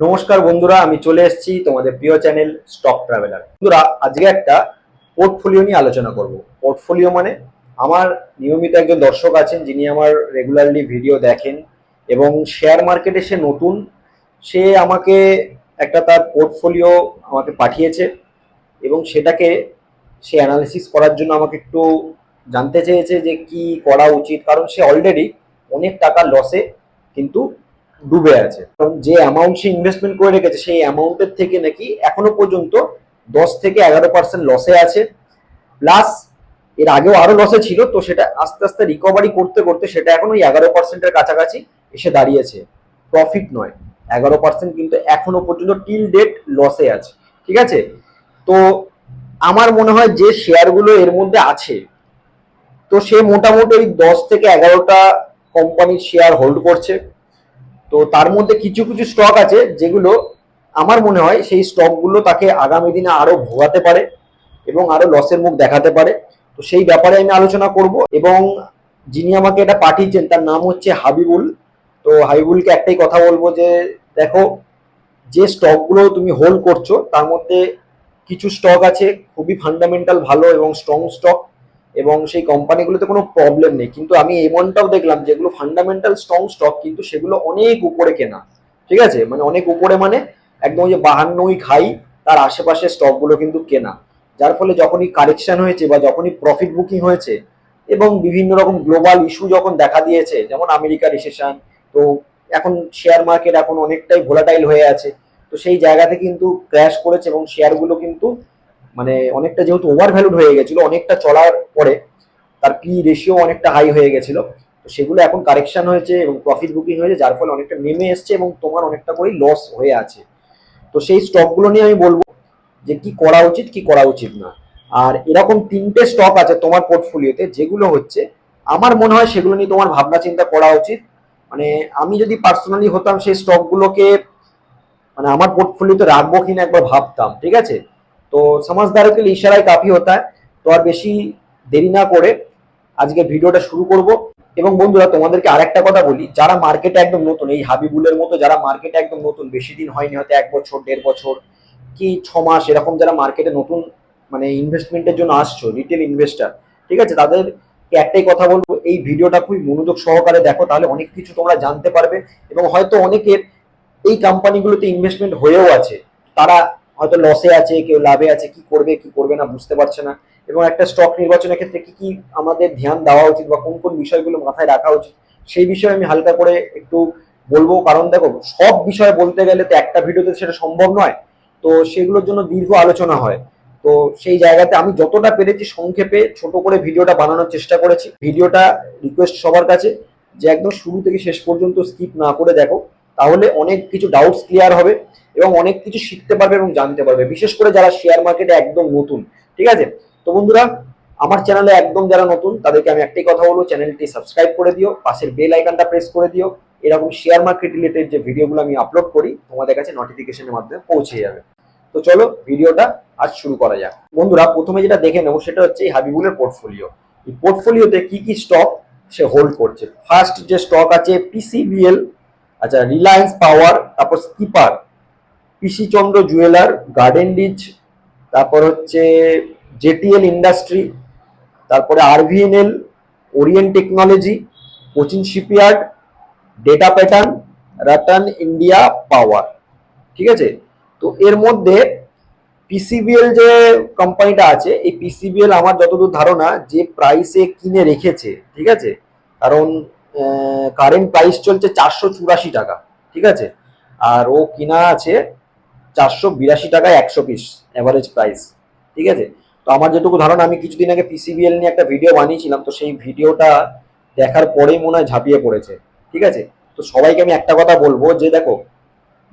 নমস্কার বন্ধুরা, আমি চলে এসেছি তোমাদের প্রিয় চ্যানেল স্টক ট্রাভেলার। বন্ধুরা, আজকে একটা পোর্টফোলিও নিয়ে আলোচনা করব। পোর্টফোলিও মানে আমার নিয়মিত একজন দর্শক আছেন, যিনি আমার রেগুলারলি ভিডিও দেখেন এবং শেয়ার মার্কেটে সে নতুন। সে আমাকে একটা তার পোর্টফোলিও আমাকে পাঠিয়েছে এবং সেটাকে সে অ্যানালিসিস করার জন্য আমাকে একটু জানতে চেয়েছে যে কি করা উচিত। কারণ সে অলরেডি অনেক টাকা লসে কিন্তু ডুবে আছে। কারণ যে অ্যামাউন্ট সে ইনভেস্টমেন্ট করে রেখেছে, সেই অ্যামাউন্টের থেকে নাকি এখনও পর্যন্ত দশ থেকে এগারো পার্সেন্ট লসে আছে। প্লাস এর আগেও আরও লসে ছিল, তো সেটা আস্তে আস্তে রিকভারি করতে করতে সেটা এখন ওই এগারো পার্সেন্টের কাছাকাছি এসে দাঁড়িয়েছে। প্রফিট নয়, এগারো পার্সেন্ট কিন্তু এখনও পর্যন্ত টিল ডেট লসে আছে। ঠিক আছে? তো আমার মনে হয় যে শেয়ারগুলো এর মধ্যে আছে, তো সে মোটামুটি ওই দশ থেকে এগারোটা কোম্পানির শেয়ার হোল্ড করছে। তো তার মধ্যে কিছু কিছু স্টক আছে যেগুলো আমার মনে হয় সেই স্টকগুলো তাকে আগামী দিনে আরও ভোগাতে পারে এবং আরও লসের মুখ দেখাতে পারে। তো সেই ব্যাপারে আমি আলোচনা করব এবং যিনি আমাকে এটা পাঠিয়েছেন তার নাম হচ্ছে হাবিবুল। তো হাবিবুলকে একটাই কথা বলব যে, দেখো, যে স্টকগুলো তুমি হোল্ড করছ, তার মধ্যে কিছু স্টক আছে খুবই ফান্ডামেন্টাল ভালো এবং স্ট্রং স্টক এবং সেই কোম্পানিগুলোতে কোনো প্রবলেম নেই। কিন্তু আমি এমনটাও দেখলাম যেগুলো ফান্ডামেন্টাল স্ট্রং স্টক কিন্তু সেগুলো অনেক উপরে কেনা। ঠিক আছে? মানে অনেক উপরে মানে একদম যে বাহান্নই খাই তার আশেপাশে স্টকগুলো কিন্তু কেনা। যার ফলে যখনই কারেকশন হয়েছে বা যখনই প্রফিট বুকিং হয়েছে এবং বিভিন্ন রকম গ্লোবাল ইস্যু যখন দেখা দিয়েছে, যেমন আমেরিকা রিসেশন তো এখন শেয়ার মার্কেট এখন অনেকটাই ভোলাটাইল হয়ে আছে। তো সেই জায়গাতে কিন্তু ক্র্যাশ করেছে এবং শেয়ারগুলো কিন্তু মানে অনেকটা যেহেতু ওভার ভ্যালুড হয়ে গেছিল, অনেকটা চলার পরে তার পি রেশিও অনেকটা হাই হয়ে গেছিল। তো সেগুলো এখন কারেকশন হয়েছে এবং প্রফিট বুকিং হয়েছে, যার ফলে অনেকটা নেমে এসছে এবং তোমার অনেকটা করেই লস হয়ে আছে। তো সেই স্টকগুলো নিয়ে আমি বলব যে কি করা উচিত, কি করা উচিত না। আর এরকম তিনটে স্টক আছে তোমার পোর্টফোলিওতে যেগুলো হচ্ছে আমার মনে হয় সেগুলো নিয়ে তোমার ভাবনা চিন্তা করা উচিত। মানে আমি যদি পার্সোনালি হতাম সেই স্টকগুলোকে মানে আমার পোর্টফোলিওতে রাখব কিনা একবার ভাবতাম, ঠিক আছে? তো সমাজদারও কে ইশারায় কাফি হতা তো আর বেশি দেরি না করে আজকে ভিডিওটা শুরু করব। এবং বন্ধুরা, তোমাদেরকে আরেকটা কথা বলি, যারা মার্কেটে একদম নতুন, এই হাবিবুলের মতো যারা মার্কেটে একদম নতুন, বেশি দিন হয়নি, হয়তো এক বছর, দেড় বছর, কি ছ মাস, এরকম যারা মার্কেটে নতুন মানে ইনভেস্টমেন্টের জন্য আসছো রিটেল ইনভেস্টার ঠিক আছে? তাদের একটাই কথা বলব, এই ভিডিওটা খুবই মনোযোগ সহকারে দেখো, তাহলে অনেক কিছু তোমরা জানতে পারবে। এবং হয়তো অনেকের এই কোম্পানিগুলোতে ইনভেস্টমেন্ট হয়েও আছে, তারা হয়তো লসে আছে, কেউ লাভে আছে, কি করবে কি করবে না বুঝতে পারছে না। এবং একটা স্টক নির্বাচনের ক্ষেত্রে কি কি আমাদের ধ্যান দেওয়া উচিত বা কোন কোন বিষয়গুলো মাথায় রাখা উচিত, সেই বিষয়ে আমি হালকা করে একটু বলব। কারণ দেখো, সব বিষয়ে বলতে গেলে তো একটা ভিডিওতে সেটা সম্ভব নয়। তো সেগুলোর জন্য দীর্ঘ আলোচনা হয়। তো সেই জায়গাতে আমি যতটা পেরেছি সংক্ষেপে ছোট করে ভিডিওটা বানানোর চেষ্টা করেছি। ভিডিওটা রিকোয়েস্ট সবার কাছে। যে একদম শুরু থেকে শেষ পর্যন্ত স্কিপ না করে দেখো। তাহলে অনেক কিছু ডাউটস ক্লিয়ার হবে এবং অনেক কিছু শিখতে পারবে এবং জানতে পারবে। বিশেষ করে যারা শেয়ার মার্কেটে একদম নতুন, ঠিক আছে? তো বন্ধুরা, আমার চ্যানেলে একদম যারা নতুন, তাদেরকে আমি একটাই কথা বলব চ্যানেলটি সাবস্ক্রাইব করে দিও, পাশের বেল আইকনটা প্রেস করে দিও। এরকম শেয়ার মার্কেট রিলেটেড যে ভিডিওগুলো আমি আপলোড করি, তোমাদের কাছে নোটিফিকেশনের মাধ্যমে পৌঁছে যাবে। তো চলো ভিডিওটা আজ শুরু করা যাক। বন্ধুরা, প্রথমে যেটা দেখে নেব, সেটা হচ্ছে এই হাবিবুলের পোর্টফোলিও এই পোর্টফোলিওতে কি কি স্টক সে হোল্ড করছে? ফার্স্ট যে স্টক আছে পিসিবিএল আচ্ছা রিলায়েন্স পাওয়ার তারপর Skipper PC Chandra Jeweller Garden Reach তারপর হচ্ছে জেটিএল ইন্ডাস্ট্রি তারপরে RVNL Orient technology Cochin shipyard data pattern Rattan India power ঠিক আছে? তো এর মধ্যে পিসিবিএল যে কোম্পানিটা আছে, এই পিসিবিএল আমার যতদূর ধারণা, যে প্রাইসে কিনে রেখেছে, ঠিক আছে? কারণ কারেন্ট প্রাইস চলছে চারশো চুরাশি টাকা, ঠিক আছে? আর ও কিনা আছে চারশো বিরাশি টাকায় একশো পিস অ্যাভারেজ প্রাইস ঠিক আছে? তো আমার যেটুকু ধারণা, আমি কিছুদিন আগে পিসিবিএল নিয়ে একটা ভিডিও বানিয়েছিলাম, তো সেই ভিডিওটা দেখার পরেই মনে হয় ঝাঁপিয়ে পড়েছে, ঠিক আছে? তো সবাইকে আমি একটা কথা বলব যে দেখো,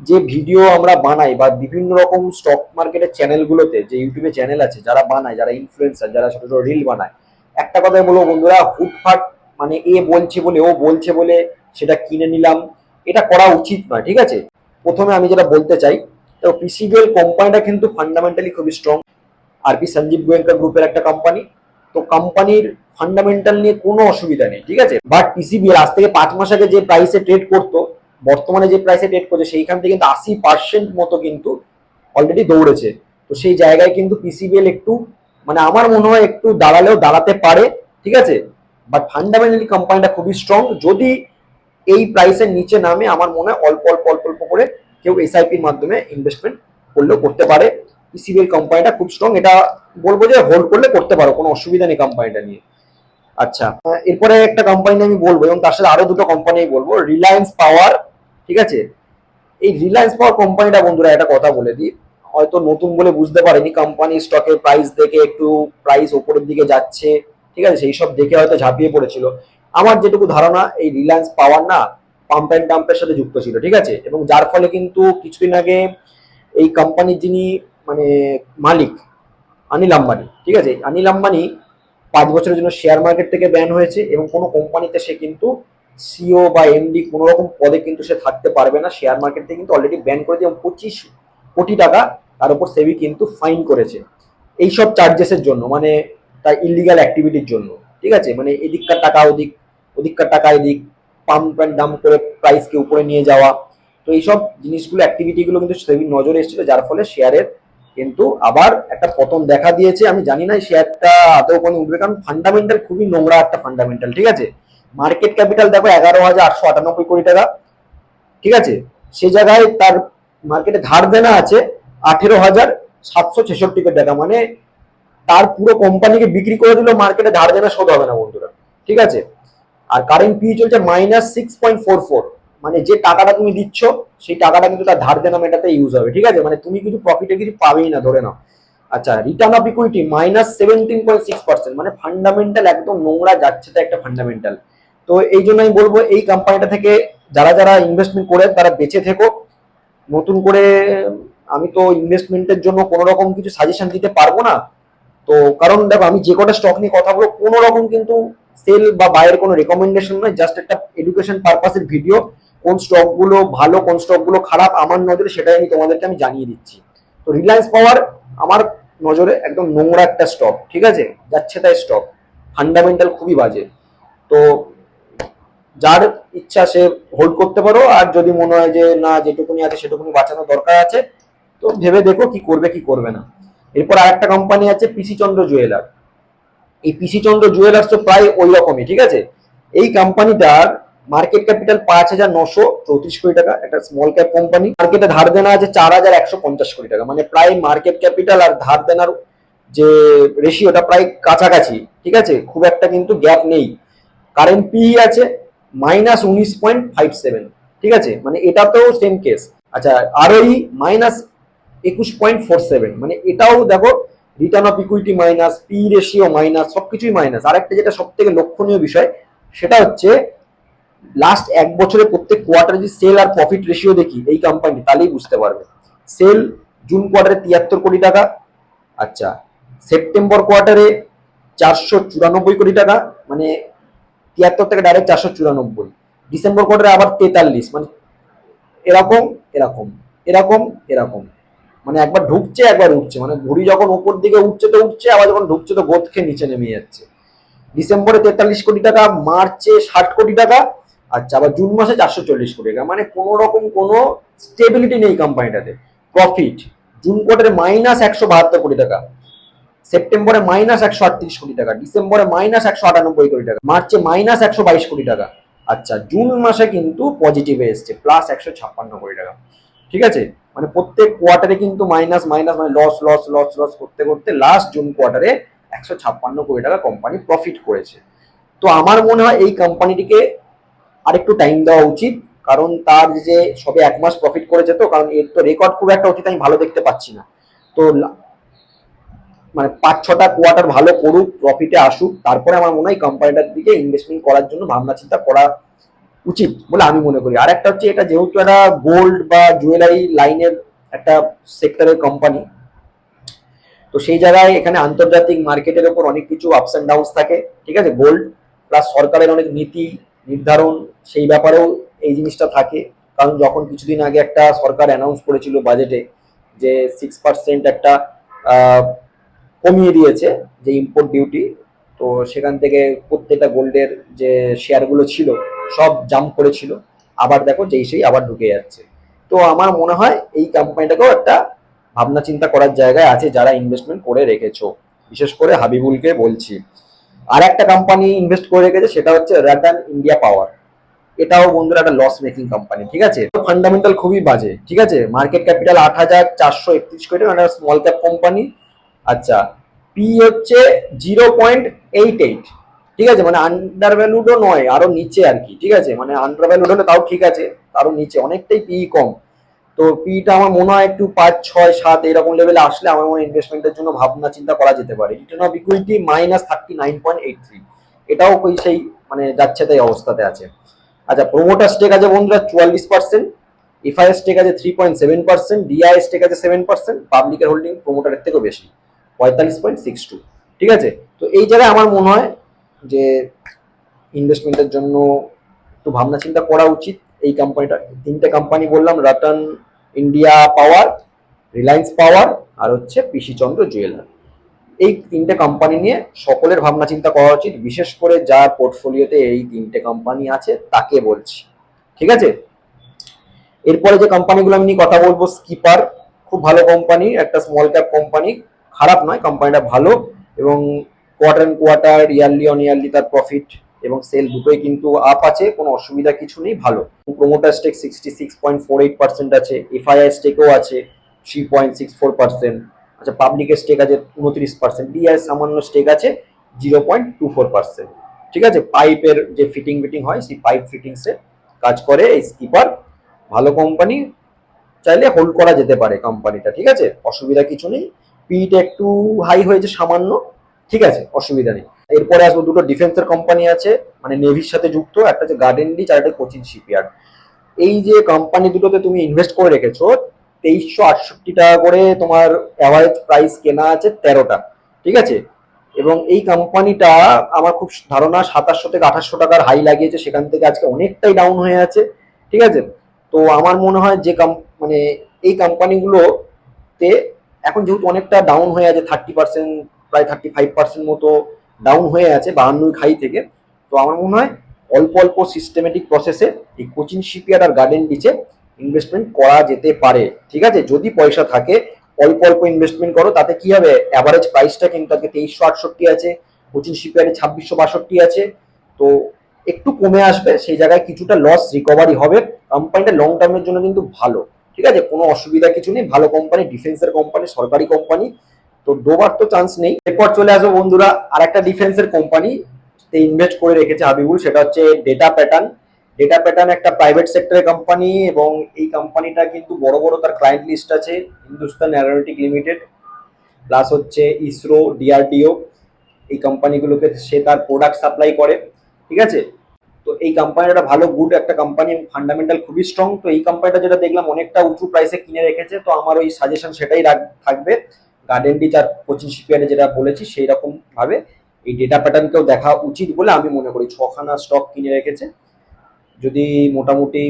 যে ভিডিও আমরা বানাই বা বিভিন্ন রকম স্টক মার্কেটের চ্যানেলগুলোতে যে ইউটিউবে চ্যানেল আছে, যারা বানায়, যারা ইনফ্লুয়েন্সার যারা ছোট ছোট রিল বানায়, একটা কথাই বলব বন্ধুরা হুটফাট মানে এ বলছে বলে, ও বলছে বলে সেটা কিনে নিলাম। এটা করা উচিত নয়, ঠিক আছে? প্রথমে আমি যেটা বলতে চাই, তো পিসিবিএল কোম্পানিটা কিন্তু ফান্ডামেন্টালি খুবই strong R P Sanjiv Goenka গ্রুপের একটা কোম্পানি তো কোম্পানির ফান্ডামেন্টাল নিয়ে কোনো অসুবিধা নেই, ঠিক আছে? বাট পিসিবিএল আজ থেকে পাঁচ মাস আগে যে প্রাইসে ট্রেড করতো, বর্তমানে যে প্রাইসে ট্রেড করছে, সেইখান থেকে কিন্তু আশি পার্সেন্ট মতো কিন্তু অলরেডি দৌড়েছে। তো সেই জায়গায় কিন্তু পিসিবিএল একটু মানে আমার মনে হয় একটু দাঁড়ালেও দাঁড়াতে পারে, ঠিক আছে? বাট ফান্ডামেন্টালি কোম্পানিটা খুবই স্ট্রং যদি এই প্রাইসের নিচে নামে, আমার মনে হয় অল্প অল্প অল্প অল্প করে কেউ এসআইপির মাধ্যমে ইনভেস্টমেন্ট করলেও করতে পারে। পিসিবিএল কোম্পানিটা খুব স্ট্রং এটা বলব যে হোল্ড করলে করতে পারো, কোনো অসুবিধা নেই কোম্পানিটা নিয়ে। আচ্ছা এরপরে একটা কোম্পানি আমি বলব, এবং তার সাথে আরও দুটো কোম্পানি বলব। রিলায়েন্স পাওয়ার ঠিক আছে? এই রিলায়েন্স পাওয়ার কোম্পানিটা বন্ধুরা, একটা কথা বলে দিই। হয়তো নতুন বলে বুঝতে পারেনি কোম্পানি স্টকের প্রাইস দেখে একটু প্রাইস ওপরের দিকে যাচ্ছে। ঠিক আছে? সেই সব দেখে হয়তো ঝাঁপিয়ে পড়েছিল। আমার যেটুকু ধারণা, এই রিলায়েন্স পাওয়ার না পাম্প অ্যান্ড ডাম্পের সাথে যুক্ত ছিল, ঠিক আছে? এবং যার ফলে কিন্তু কিছুদিন আগে এই কোম্পানির যিনি মানে মালিক, অনিল আম্বানি, ঠিক আছে? অনিল আম্বানি পাঁচ বছরের জন্য শেয়ার মার্কেট থেকে ব্যান হয়েছে এবং কোনো কোম্পানিতে সে কিন্তু সিও বা এমডি কোনো রকম পদে কিন্তু সে থাকতে পারবে না। শেয়ার মার্কেট থেকে কিন্তু অলরেডি ব্যান করেছে এবং পঁচিশ কোটি টাকা তার উপর সেবি কিন্তু ফাইন করেছে। এইসব চার্জেসের জন্য মানে তার ইলিগাল অ্যাক্টিভিটির জন্য, ঠিক আছে? মানে এদিককার টাকা ওদিক, ওদিককার টাকা এদিক পাম্প অ্যান্ড ডাম্প করে প্রাইসকে উপরে নিয়ে যাওয়া। তো এইসব জিনিসগুলো অ্যাক্টিভিটিগুলো কিন্তু সেবির নজরে এসেছিল, যার ফলে শেয়ারের কিন্তু আবার একটা পতন দেখা দিয়েছে। আমি জানি না শেয়ারটা আদৌ কোনো উঠবে, কারণ ফান্ডামেন্টাল খুবই নোংরা একটা ফান্ডামেন্টাল ঠিক আছে? মার্কেট ক্যাপিটাল দেখো এগারো হাজার আটশো আটানব্বই কোটি টাকা, ঠিক আছে? সে জায়গায় তার মার্কেটে ধার দেনা আছে আঠেরো হাজার সাতশো ছেষট্টি কোটি টাকা। মানে তার পুরো কোম্পানিকে বিক্রি করে দিলেও মার্কেটে ধার দেনা শোধ হবে না বন্ধুরা। ঠিক আছে? আর কারেন্ট পি চলছে minus six point four four মানে যে টাকাটা তুমি দিচ্ছ, সেই টাকাটা কিন্তু তার ধার দেনা মেটাতে ইউজ হবে, ঠিক আছে? মানে তুমি কিছু প্রফিটে কিছু পাবেই না, ধরে নাও। আচ্ছা return of equity minus seventeen point six percent মানে ফান্ডামেন্টাল একদম নোংরা যাচ্ছে তো একটা ফান্ডামেন্টাল তো এই জন্য আমি বলব, এই কোম্পানিটা থেকে যারা যারা ইনভেস্টমেন্ট করে, তারা বেঁচে থেকো। নতুন করে আমি তো ইনভেস্টমেন্টের জন্য কোনো রকম কিছু সাজেশন দিতে পারব না। তো কারণ দেখো, আমি যে কটা স্টক নিয়ে কথা বলব, কোনো রকম কিন্তু সেল বা বাইরের কোনো রেকমেন্ডেশন নয় জাস্ট একটা এডুকেশন পারপাসের ভিডিও কোন স্টকগুলো ভালো, কোন স্টকগুলো খারাপ, আমার নজরে সেটাই আমি তোমাদেরকে আমি জানিয়ে দিচ্ছি। তো রিলায়েন্স পাওয়ার আমার নজরে একদম নোংরা একটা স্টক ঠিক আছে? যাচ্ছে তাই স্টক ফান্ডামেন্টাল খুবই বাজে। তো যার ইচ্ছা সে হোল্ড করতে পারো, আর যদি মনে হয় যে না, যেটুকুনি আছে সেটুকুনি বাঁচানো দরকার আছে, তো ভেবে দেখো কি করবে কি করবে না। এরপর আরেকটা কোম্পানি আছে পিসি চন্দ্র জুয়েলার এই পিসি চন্দ্র জুয়েলার্স তো প্রায় ওই রকমই, ঠিক আছে? এই কোম্পানিটার মার্কেট ক্যাপিটাল পাঁচ হাজার নশো চৌত্রিশ কোটি টাকা, একটা স্মল ক্যাপ কোম্পানি মার্কেটে ধার দেনা আছে চার হাজার একশো পঞ্চাশ কোটি টাকা মানে প্রায় মার্কেট ক্যাপিটাল আর ধার দেনার যে রেশিওটা প্রায় কাছাকাছি, ঠিক আছে? খুব একটা কিন্তু গ্যাপ নেই। কারেন্ট পি আছে মাইনাস উনিশ পয়েন্ট ফাইভ সেভেন ঠিক আছে? মানে এটা তো সেম কেস আচ্ছা আরওই মাইনাস একুশ পয়েন্ট ফোর সেভেন মানে এটাও দেখো return of equity minus P ratio minus সবকিছুই মাইনাস আরেকটা যেটা সব থেকে লক্ষণীয় বিষয়, সেটা হচ্ছে লাস্ট এক বছরে প্রত্যেক কোয়ার্টারে যদি সেল আর প্রফিট রেশিও দেখি, এই কোম্পানি তাহলেই বুঝতে পারবে। সেল জুন কোয়ার্টারে তিয়াত্তর কোটি টাকা আচ্ছা সেপ্টেম্বর কোয়ার্টারে চারশো চুরানব্বই কোটি টাকা মানে তিয়াত্তর থেকে ডাইরেক্ট চারশো চুরানব্বই। ডিসেম্বর কোয়ার্টারে আবার তেতাল্লিশ মানে এরকম এরকম এরকম এরকম। মানে একবার ঢুকছে, একবার উঠছে। মানে ঘুড়ি যখন উপর দিকে উঠছে তো উঠছে, আবার যখন ঢুকছে তো গোদ খেয়ে নিচে নেমে যাচ্ছে। ডিসেম্বরে তেতাল্লিশ কোটি টাকা, মার্চে ষাট কোটি টাকা আচ্ছা আবার জুন মাসে চারশো চল্লিশ কোটি টাকা। মানে কোনো রকম কোনো স্টেবিলিটি নেই কোম্পানিটাতে প্রফিট জুন কোয়ার্টারে মাইনাস একশো বাহাত্তর কোটি টাকা। সেপ্টেম্বরে মাইনাস একশো আটত্রিশ কোটি টাকা। ডিসেম্বরে মাইনাস একশো আটানব্বই কোটি টাকা। মার্চে মাইনাস একশো বাইশ কোটি টাকা। আচ্ছা জুন মাসে কিন্তু পজিটিভে এসছে প্লাস একশো ছাপ্পান্ন কোটি টাকা। ঠিক আছে? মানে প্রত্যেক কোয়ার্টারে কিন্তু মাইনাস মাইনাস মানে লস লস লস লস করতে করতে লাস্ট জুন কোয়ার্টারে একশো ছাপ্পান্ন কোটি টাকা কোম্পানি প্রফিট করেছে। তো আমার মনে হয় এই কোম্পানিটিকে আরেকটু টাইম দেওয়া উচিত, কারণ তার যে সবে এক মাস প্রফিট করেছে তো, কারণ এর তো রেকর্ড খুব একটা অতীত আমি ভালো দেখতে পাচ্ছি না। তো মানে পাঁচ ছটা কোয়ার্টার ভালো করুক প্রফিটে আসুক, তারপরে আমার মনে হয় কোম্পানিটার দিকে ইনভেস্টমেন্ট করার জন্য ভাবনা চিন্তা করা উচিত বলে আমি মনে করি। আর একটা হচ্ছে এটা যেহেতু একটা গোল্ড বা জুয়েলারি লাইনের একটা সেক্টরের কোম্পানি তো সেই জায়গায় এখানে আন্তর্জাতিক মার্কেটের ওপর অনেক কিছু আপস অ্যান্ড ডাউনস থাকে, ঠিক আছে? গোল্ড প্লাস সরকারের অনেক নীতি নির্ধারণ, সেই ব্যাপারেও এই জিনিসটা থাকে। কারণ যখন কিছুদিন আগে একটা সরকার অ্যানাউন্স করেছিল বাজেটে যে সিক্স পার্সেন্ট একটা কমিয়ে দিয়েছে যে ইম্পোর্ট ডিউটি তো সেখান থেকে প্রত্যেকটা গোল্ডের যে শেয়ারগুলো ছিল সব জাম্প করেছিল। আবার দেখো যেই সেই আবার ঢুকে যাচ্ছে। তো আমার মনে হয় এই কোম্পানিটাকেও একটা ভাবনা চিন্তা করার জায়গায় আছে যারা ইনভেস্টমেন্ট করে রেখেছো। বিশেষ করে হাবিবুলকে বলছি। আর একটা কোম্পানি ইনভেস্ট করে রেখেছে, সেটা হচ্ছে রাটান ইন্ডিয়া পাওয়ার এটাও বন্ধুরা একটা লস মেকিং কোম্পানি ঠিক আছে? ফান্ডামেন্টাল খুবই বাজে, ঠিক আছে? মার্কেট ক্যাপিটাল আট হাজার চারশো একত্রিশ কোটি মানে স্মল ক্যাপ কোম্পানি আচ্ছা পি হচ্ছে জিরো পয়েন্ট এইট এইট ঠিক আছে মানে আন্ডার ভ্যালুডও নয়, আরও নিচে আর কি, ঠিক আছে? মানে আন্ডার ভ্যালুড হলে তাও ঠিক আছে আরও নিচে, অনেকটাই পি কম। তো পিটা আমার মনে হয় একটু পাঁচ, ছয়, সাত, এরকম লেভেলে আসলে আমার মনে ইনভেস্টমেন্টের জন্য ভাবনা, চিন্তা করা যেতে পারে। Return of equity minus thirty nine point eight three এটাও ওই সেই মানে যাচ্ছে তাই অবস্থাতে আছে। আচ্ছা প্রোমোটার স্টেক আছে বন্ধুরা চুয়াল্লিশ পার্সেন্ট এফআই স্টেক আছে three point seven percent DI stake আছে সেভেন পার্সেন্ট পাবলিকের হোল্ডিং প্রোমোটারের থেকেও বেশি, পঁয়তাল্লিশ পয়েন্ট সিক্স টু ঠিক আছে? তো এই জায়গায় আমার মনে হয় যে ইনভেস্টমেন্টের জন্য একটু ভাবনা চিন্তা করা উচিত। এই কোম্পানিটা তিনটে কোম্পানি বললাম Ratan India power Reliance power আর হচ্ছে পিসি চন্দ্র জুয়েলার এই তিনটে কোম্পানি নিয়ে সকলের ভাবনা চিন্তা করা উচিত। বিশেষ করে যার পোর্টফোলিওতে এই তিনটে কোম্পানি আছে, তাকে বলছি। ঠিক আছে? এরপরে যে কোম্পানিগুলো আমি নিয়ে কথা বলব স্কিপার খুব ভালো কোম্পানি একটা স্মল ক্যাপ কোম্পানি খারাপ নয় কোম্পানিটা ভালো এবং quarter and quarter yearly on yearly তার প্রফিট এবং সেল দুটোই কিন্তু আপ আছে, কোনো অসুবিধা কিছু নেই, ভালো। Promoter stake sixty six point four eight percent FII FII স্টেকও আছে three point six four percent আচ্ছা পাবলিকের স্টেক আছে উনত্রিশ পার্সেন্ট ডিআই সামান্য স্টেক আছে zero point two four percent ঠিক আছে? পাইপের যে ফিটিং ফিটিং হয়, সেই পাইপ ফিটিংসে কাজ করে এই স্কিপার ভালো কোম্পানি চাইলে হোল্ড করা যেতে পারে কোম্পানিটা ঠিক আছে? অসুবিধা কিছু নেই। পিটা একটু হাই হয়েছে সামান্য। ঠিক আছে, অসুবিধা নেই। এরপরে আসব, দুটো ডিফেন্সের কোম্পানি আছে মানে নেভির সাথে যুক্ত, একটা হচ্ছে গার্ডেন ডিচ আর একটা কোচিং শিপইয়ার্ড এই যে কোম্পানি দুটোতে তুমি ইনভেস্ট করে রেখেছো, তেইশশো আটষট্টি টাকা করে তোমার অ্যাভারেজ প্রাইস কেনা আছে তেরোটা, ঠিক আছে? এবং এই কোম্পানিটা আমার খুব ধারণা সাতাশশো থেকে আঠাশশো টাকার হাই লাগিয়েছে, সেখান থেকে আজকে অনেকটাই ডাউন হয়ে আছে, ঠিক আছে? তো আমার মনে হয় যে মানে এই কোম্পানিগুলোতে এখন যেহেতু অনেকটা ডাউন হয়ে আছে থার্টি পার্সেন্ট প্রায় থার্টি ফাইভ পার্সেন্ট মতো ডাউন হয়ে আছে, বাহান্নই খাই থেকে। তো আমার মনে হয় অল্প অল্প সিস্টেমেটিক প্রসেসে এই কোচিং শিপইয়ার্ড আর গার্ডেন ডিচে ইনভেস্টমেন্ট করা যেতে পারে, ঠিক আছে? যদি পয়সা থাকে, অল্প অল্প ইনভেস্টমেন্ট করো, তাতে কি হবে? অ্যাভারেজ প্রাইসটা কিন্তু আজকে তেইশশো আটষট্টি আছে কোচিং শিপইয়ার্ডে ছাব্বিশশো বাষট্টি আছে। তো একটু কমে আসবে, সেই জায়গায় কিছুটা লস রিকভারি হবে। কোম্পানিটা লং টার্মের জন্য কিন্তু ভালো, ঠিক আছে? কোনো অসুবিধা কিছু নেই। ভালো কোম্পানি ডিফেন্সের কোম্পানি সরকারি কোম্পানি তো ডোবার তো চান্স নেই। এরপর চলে আসব বন্ধুরা আর একটা ডিফেন্সের কোম্পানি ইনভেস্ট করে রেখেছে হাবিবুল, সেটা হচ্ছে ডেটা প্যাটার্ন ডেটা প্যাটার্ন একটা প্রাইভেট সেক্টরের কোম্পানি এবং এই কোম্পানিটা কিন্তু বড় বড় তার ক্লায়েন্ট লিস্ট আছে হিন্দুস্তান অ্যারোনটিক লিমিটেড প্লাস হচ্ছে ইসরো ডিআরডিও এই কোম্পানিগুলোকে সে তার প্রোডাক্ট সাপ্লাই করে, ঠিক আছে? তো এই কোম্পানিটা ভালো গুড একটা কোম্পানি ফান্ডামেন্টাল খুবই স্ট্রং তো এই কোম্পানিটা যেটা দেখলাম, অনেকটা উঁচু প্রাইসে কিনে রেখেছে, তো আমার ওই সাজেশন সেটাই থাকবে। গার্ডেন ডিচ আর কোচিং শিপিয়ারে যেটা বলেছি সেই রকম ভাবে এই ডেটা প্যাটার্নকেও দেখা উচিত বলে আমি মনে করি। ছখানা স্টক কিনে রেখেছে। যদি মোটামুটি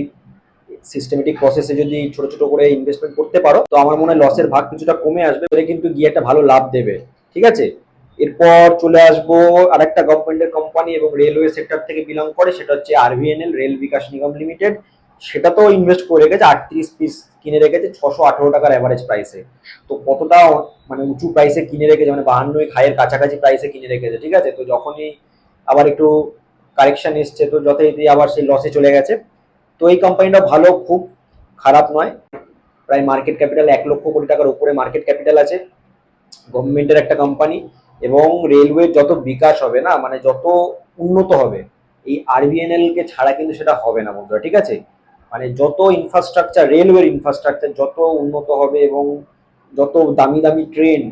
সিস্টেমেটিক প্রসেসে যদি ছোট ছোট করে ইনভেস্টমেন্ট করতে পারো, তো আমার মনে হয় লসের ভাগ কিছুটা কমে আসবে তাহলে কিন্তু গিয়ে একটা ভালো লাভ দেবে। ঠিক আছে? এরপর চলে আসব আরেকটা গভর্নমেন্টের কোম্পানি এবং রেলওয়ে সেক্টর থেকে বিলং করে, সেটা হচ্ছে RVNL Rail Vikas Nigam Limited সেটা তো ইনভেস্ট করে রেখেছে, আটত্রিশ পিস কিনে রেখেছে, ছশো আঠারো টাকার অ্যাভারেজ প্রাইসে তো কতটা মানে উঁচু প্রাইসে কিনে রেখেছে মানে বাহান্নই খায়ের কাছাকাছি প্রাইসে কিনে রেখেছে, ঠিক আছে? তো যখনই আবার একটু কারেকশন এসছে, তো যথারীতি আবার সেই লসে চলে গেছে। তো এই কোম্পানিটা ভালো, খুব খারাপ নয়। প্রায় মার্কেট ক্যাপিটাল এক লক্ষ কোটি টাকার উপরে মার্কেট ক্যাপিটাল আছে। গভর্নমেন্টের একটা কোম্পানি এবং রেলওয়ে যত বিকাশ হবে না মানে যত উন্নত হবে, এই আরবিএনএল কে ছাড়া কিন্তু সেটা হবে না বন্ধুরা, ঠিক আছে? মানে যত ইনফ্রাস্ট্রাকচার রেলওয়ের ইনফ্রাস্ট্রাকচার যত উন্নত হবে এবং যত দামি দামি ট্রেন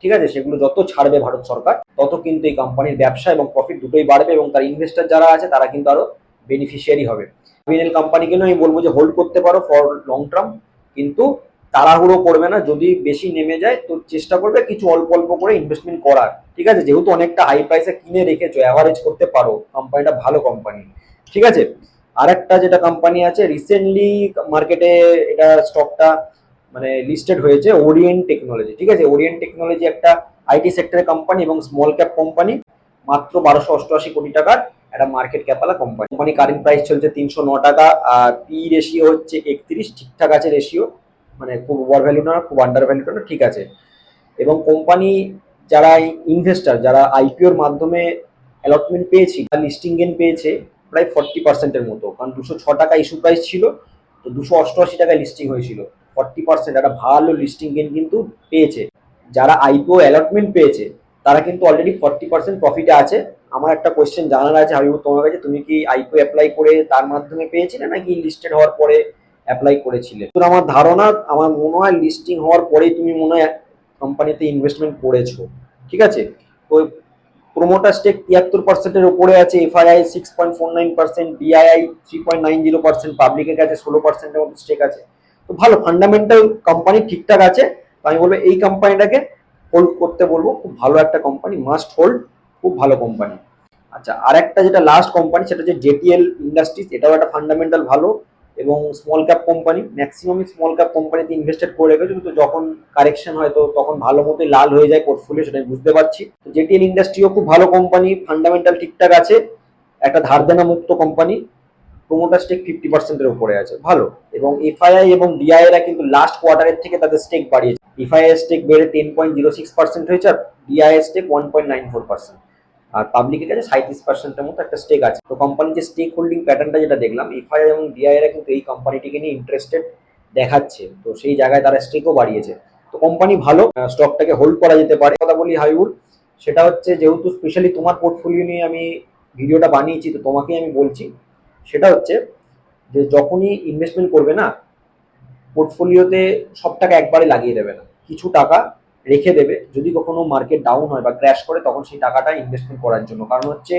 ঠিক আছে, সেগুলো যত ছাড়বে ভারত সরকার, তত কিন্তু এই কোম্পানির ব্যবসা এবং প্রফিট দুটোই বাড়বে এবং তার ইনভেস্টার যারা আছে তারা কিন্তু আরও বেনিফিশিয়ারি হবে। আরবিএনএল কোম্পানিকে আমি বলব যে হোল্ড করতে পারো ফর লং টার্ম কিন্তু তাড়াহুড়ো করবে না, যদি বেশি নেমে যায় তো চেষ্টা করবে কিছু অল্প অল্প করে ইনভেস্টমেন্ট করার, ঠিক আছে, যেহেতু অনেকটা হাই প্রাইসে কিনে রেখেছো অ্যাভারেজ করতে পারো কোম্পানিটা ভালো কোম্পানি ঠিক আছে? আরেকটা যেটা কোম্পানি আছে রিসেন্টলি মার্কেটে এটা স্টকটা মানে লিস্টেড হয়েছে ওরিয়েন্ট টেকনোলজি ঠিক আছে? ওরিয়েন্ট টেকনোলজি একটা আইটি সেক্টরের কোম্পানি এবং স্মল ক্যাপ কোম্পানি মাত্র বারোশো অষ্টআশি কোটি টাকার একটা মার্কেট ক্যাপালা কোম্পানি কোম্পানি কারেন্ট প্রাইস চলছে তিনশো ন টাকা, আর পি রেশিও হচ্ছে একত্রিশ, ঠিকঠাক আছে রেশিও মানে খুব ওভার ভ্যালু না খুব আন্ডার ভ্যালু না ঠিক আছে। এবং কোম্পানি যারা ইনভেস্টার যারা আইপিওর মাধ্যমে অ্যালটমেন্ট পেয়েছি লিস্টিং গেন পেয়েছে প্রায় ফর্টি পার্সেন্টের মতো। কারণ দুশো ছ টাকা ইস্যু প্রাইস ছিল, তো দুশো অষ্টআশি টাকায় লিস্টিং হয়েছিল। ফর্টি পার্সেন্ট একটা ভালো লিস্টিং গেন কিন্তু পেয়েছে। যারা আইপিও অ্যালটমেন্ট পেয়েছে, তারা কিন্তু অলরেডি ফর্টি পার্সেন্ট প্রফিটে আছে। আমার একটা কোয়েশ্চেন জানার আছে হাবিবুর তোমার কাছে, তুমি কি আইপিও অ্যাপ্লাই করে তার মাধ্যমে পেয়েছিলে নাকি লিস্টেড হওয়ার পরে অ্যাপ্লাই করেছিলে? তো আমার ধারণা, আমার মনে হয় লিস্টিং হওয়ার পরেই তুমি মনে হয় কোম্পানিতে ইনভেস্টমেন্ট করেছ। ঠিক আছে? তো প্রোমোটার স্টেক তিয়াত্তর পার্সেন্টের উপরে আছে, FII six point four nine percent DII three point nine zero percent পাবলিকের কাছে ষোলো পার্সেন্টের মতো স্টেক আছে। তো ভালো ফান্ডামেন্টাল কোম্পানি ঠিকঠাক আছে, তো আমি বলব এই কোম্পানিটাকে হোল্ড করতে বলব, খুব ভালো একটা কোম্পানি মাস্ট হোল্ড খুব ভালো কোম্পানি আচ্ছা আর একটা যেটা লাস্ট কোম্পানি সেটা হচ্ছে জেটিএল ইন্ডাস্ট্রিজ এটাও একটা ফান্ডামেন্টাল ভালো। এবং স্মল ক্যাপ কোম্পানি ম্যাক্সিমামই স্মল ক্যাপ কোম্পানিতে ইনভেস্টেড করে রেখেছে, কিন্তু যখন কারেকশন হয় তো তখন ভালো মতোই লাল হয়ে যায় পোর্টফোলিও সেটা বুঝতে পারছি। জেটিএল ইন্ডাস্ট্রিও খুব ভালো কোম্পানি ফান্ডামেন্টাল ঠিকঠাক আছে, একটা ধার মুক্ত কোম্পানি প্রোমোটার স্টেক ফিফটি পার্সেন্টের উপরে আছে, ভালো। এবং এফআইআই এবং ডিআই এরা কিন্তু লাস্ট কোয়ার্টারের থেকে তাদের স্টেক বাড়িয়েছে। এফআইআই স্টেক বেড়ে ten point zero six percent হয়েছে আর DI stake one point nine four percent আর পাবলিকের কাছে সাঁত্রিশ পার্সেন্টের মতো একটা স্টেক আছে। তো কোম্পানির যে স্টেক হোল্ডিং প্যাটার্নটা যেটা দেখলাম এফআইআই এবং ডিআই এরা কিন্তু এই কোম্পানিটিকে নিয়ে ইন্টারেস্টেড দেখাচ্ছে। তো সেই জায়গায় তারা স্টেকও বাড়িয়েছে। তো কোম্পানি ভালো স্টকটাকে হোল্ড করা যেতে পারে। কথা বলি হাইউল সেটা হচ্ছে যেহেতু স্পেশালি তোমার পোর্টফোলিও নিয়ে আমি ভিডিওটা বানিয়েছি, তো তোমাকেই আমি বলছি, সেটা হচ্ছে যে যখনই ইনভেস্টমেন্ট করবে না পোর্টফোলিওতে সব টাকা একবারে লাগিয়ে দেবে না। কিছু টাকা রেখে দেবে। যদি কখনো মার্কেট ডাউন হয় বা ক্র্যাশ করে, তখন সেই টাকাটা ইনভেস্টমেন্ট করার জন্য। কারণ হচ্ছে,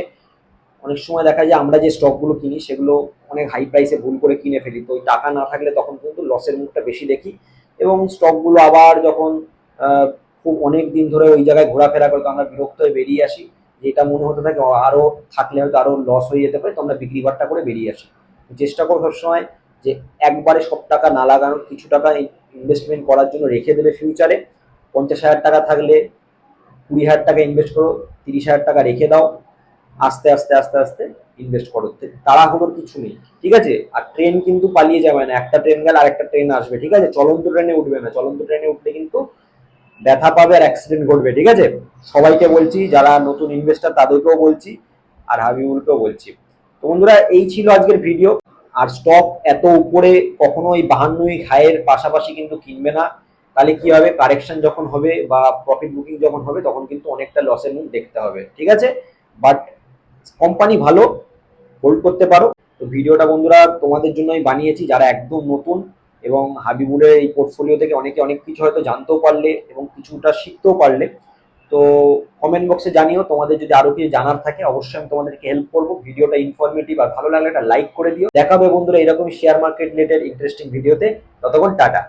অনেক সময় দেখা যায় আমরা যে স্টকগুলো কিনি, সেগুলো অনেক হাই প্রাইসে ভুল করে কিনে ফেলি। তো ওই টাকা না থাকলে তখন কিন্তু লসের মুখটা বেশি দেখি। এবং স্টকগুলো আবার যখন খুব অনেক দিন ধরে ওই জায়গায় ঘোরাফেরা করে, তো আমরা বিরক্ত হয়ে বেরিয়ে আসি। যেটা মনে হতে থাকে আরও থাকলে হয়তো আরও লস হয়ে যেতে পারে। তো আমরা বিক্রি বাট্টা করে বেরিয়ে আসি। চেষ্টা করো সবসময় যে একবারে সব টাকা না লাগানো কিছু টাকা ইনভেস্টমেন্ট করার জন্য রেখে দেবে ফিউচারে পঞ্চাশ হাজার টাকা থাকলে কুড়ি হাজার টাকা ইনভেস্ট করো, তিরিশ হাজার টাকা রেখে দাও, আস্তে আস্তে আস্তে আস্তে ইনভেস্ট করো। তাড়াহুড়োর কিছু নেই, ঠিক আছে? আর ট্রেন কিন্তু পালিয়ে যাবে না, একটা ট্রেন গেলে আরেকটা ট্রেন আসবে, ঠিক আছে? চলন্ত ট্রেনে উঠবে না, চলন্ত ট্রেনে উঠলে কিন্তু ব্যথা পাবে আর অ্যাক্সিডেন্ট ঘটবে, ঠিক আছে? সবাইকে বলছি, যারা নতুন ইনভেস্টার তাদেরকেও বলছি, আর হাবিবুলকেও বলছি। তো বন্ধুরা, এই ছিল আজকের ভিডিও আর স্টক এত উপরে কখনো বাহান্নই হাইয়ের পাশাপাশি কিন্তু কিনবে না। তাহলে কি হবে? কারেকশন যখন হবে বা প্রফিট বুকিং যখন হবে, তখন কিন্তু অনেকটা লসের মুখ দেখতে হবে, ঠিক আছে? বাট কোম্পানি ভালো হোল্ড করতে পারো। তো ভিডিওটা বন্ধুরা তোমাদের জন্য আমি বানিয়েছি, যারা একদম নতুন এবং হাবিবুলের এই পোর্টফোলিও থেকে অনেকে অনেক কিছু হয়তো জানতেও পারলে এবং কিছুটা শিখতেও পারলে। তো কমেন্ট বক্সে জানিও, তোমাদের যদি আরও কিছু জানার থাকে, অবশ্যই আমি তোমাদেরকে হেল্প করব। ভিডিওটা ইনফরমেটিভ আর ভালো লাগলে একটা লাইক করে দিও। দেখাবে বন্ধুরা এরকমই শেয়ার মার্কেট রিলেটেড ইন্টারেস্টিং ভিডিওতে ততক্ষণ টাটা।